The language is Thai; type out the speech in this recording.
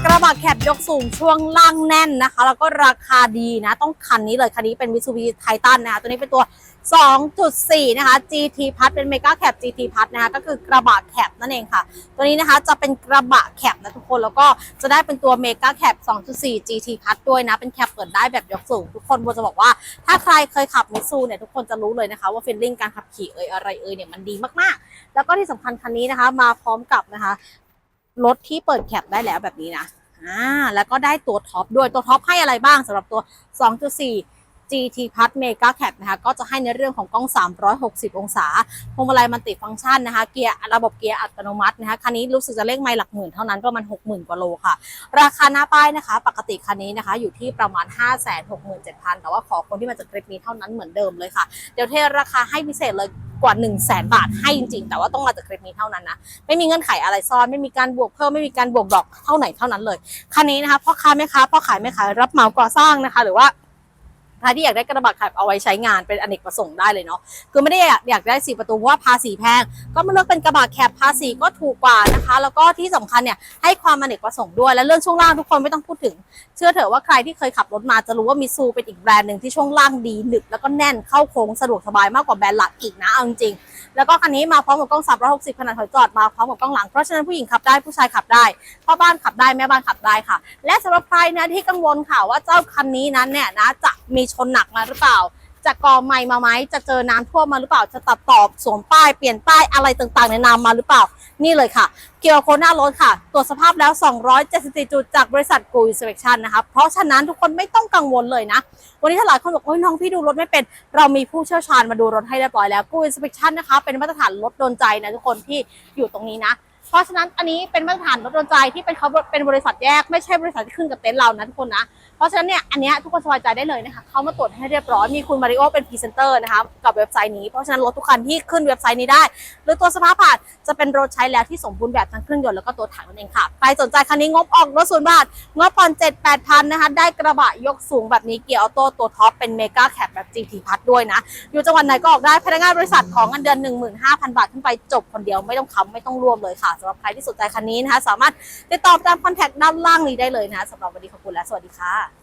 กระบะแคบยกสูงช่วงล่างแน่นนะคะ แล้วก็ราคาดีนะ ต้องคันนี้เลย คันนี้เป็น Mitsubishi Titan นะคะ ตัวนี้เป็นตัว 2.4 นะคะ GT พัทเป็นเมกาแคป GT พัทนะคะ ก็คือกระบะแคปนั่นเองค่ะ ตัวนี้นะคะจะเป็นกระบะแคปนะทุกคน แล้วก็จะได้เป็นตัวเมกาแคป2.4 GT พัทด้วยนะ เป็นแคปเปิดได้แบบยกสูง ทุกคนโบจะบอกว่า ถ้าใครเคยขับมิซูเนี่ยทุกคนจะรู้เลยนะคะว่าฟีลลิ่งการขับขี่เอ่ยอะไรเอ่ยเนี่ยมันดีมากๆ แล้วก็ที่สำคัญคันนี้นะคะ มาพร้อมกับนะคะ รถที่เปิดแคปได้แล้วแบบนี้นะอ่าแล้วก็ได้ตัวท็อปด้วยตัวท็อปให้อะไรบ้างสำหรับตัว 2.4 GT Plus Mega Cap นะคะ ก็จะให้ในเรื่องของกล้อง 360 องศาพวงมาลัยมันติฟังก์ชันนะคะ เกียร์ระบบเกียร์อัตโนมัตินะคะ คันนี้รู้สึกจะเลขไม่หลักหมื่นเท่านั้นประมาณ 60,000 กว่าโลค่ะ ราคาหน้าป้ายนะคะ ปกติคันนี้นะคะ อยู่ที่ประมาณ 567,000 แต่ว่าขอคนที่มาจากคลิปนี้เท่านั้นเหมือนเดิมเลยค่ะ เดี๋ยวเทราคาให้พิเศษเลย กว่า1นึ่งแสนบาทให้จริงๆ แต่ว่าต้องมาจากคลิปนี้เท่านั้นนะ ไม่มีเงื่อนไขอะไรซ่อนไม่มีการบวกเพิ่มไม่มีการบวกดอกเท่าไหนเท่านั้นเลยคันนี้นะคะพ่อค้าแม่ค้าพ่อขายแม่ขายรับเหมาก่อสร้างนะคะ หรือว่า ใครที่อยากได้กระบะขับเอาไว้ใช้งานเป็นอเนกประสงค์ได้เลยเนาะคือไม่ได้อยากอยากได้สี่ประตูเพราะว่าภาษีแพง ก็มาเลือกเป็นกระบะแคบภาษีก็ถูกกว่านะคะ แล้วก็ที่สำคัญเนี่ยให้ความอเนกประสงค์ด้วยและเรื่องช่วงล่างทุกคนไม่ต้องพูดถึง เชื่อเถอะว่าใครที่เคยขับรถมาจะรู้ว่ามิซูเป็นอีกแบรนด์หนึ่งที่ช่วงล่างดีหนึบแล้วก็แน่นเข้าโค้งสะดวกสบายมากกว่าแบรนด์หลักอีกนะเอาจริงแล้วก็คันนี้มาพร้อมกับกล้อง 360 ขนาดถอยจอดมาพร้อมกับกล้องหลัง เพราะฉะนั้นผู้หญิงขับได้ผู้ชายขับได้พ่อบ้านขับได้แม่บ้านขับได้ค่ะ และสำหรับใครนะที่กังวลค่ะว่าเจ้าคันนี้นั้นเนี่ยนะจะมีชนหนักมาหรือเปล่า จะกอใหม่มาไหมจะเจอน้ำท่วมมาหรือเปล่า จะตัดต่อสวมป้ายเปลี่ยนป้ายอะไรต่างๆ ในนามมาหรือเปล่า นี่เลยค่ะ เกียร์โคหน้ารถค่ะ ตรวจสภาพแล้ว 274 จุดจากบริษัทกูอินสเป t ชันนะคะ เพราะฉะนั้นทุกคนไม่ต้องกังวลเลยนะ วันนี้ถ้าหลายคนบอกโอ้ยน้องพี่ดูรถไม่เป็น เรามีผู้เชี่ยวชาญมาดูรถให้เรียบร้อยแล้วกูอินสเป t ชันนะคะ เป็นมาตรฐานรถโดนใจนะทุกคนที่อยู่ตรงนี้นะ เพราะฉะนั้นอันนี้เป็นมาตรฐานรถโดนใจที่เป็นเขาเป็นบริษัทแยกไม่ใช่บริษัทที่ขึ้นกับเต็นท์เรานะทุกคนนะ เพราะฉะนั้นเนี่ยอันนี้ทุกคนสบายใจได้เลยนะคะเขามาตรวจให้เรียบร้อยมีคุณมาริโอเป็นพรีเซนเตอร์นะคะกับเว็บไซต์นี้เพราะฉะนั้นรถทุกคันที่ขึ้นเว็บไซต์นี้ได้ หรือตัวสภาพผ่านจะเป็นรถใช้แล้วที่สมบูรณ์แบบทั้งเครื่องยนต์แล้วก็ตัวถังนั่นเองค่ะใครสนใจคันนี้งบออกรถศูนย์บาทงบผ่อนเจ็ดแปดพันนะคะได้กระบะยกสูงแบบนี้เกียร์ออโต้ตัวท็อปเป็นเมกาแคปแบบ GT พัดด้วยนะอยู่จังหวัดไหนก็ออกได้พนักงานบริษัทของเงินเดือน 15,000 บาทขึ้นไปจบคนเดียวไม่ต้องค้ำไม่ต้องรวมเลยค่ะสำหรับใครที่สนใจคันนี้นะคะ สามารถติดต่อตามคอนแทคด้านล่างนี้ได้เลยนะสำหรับวันนี้ขอบคุณและสวัสดีค่ะ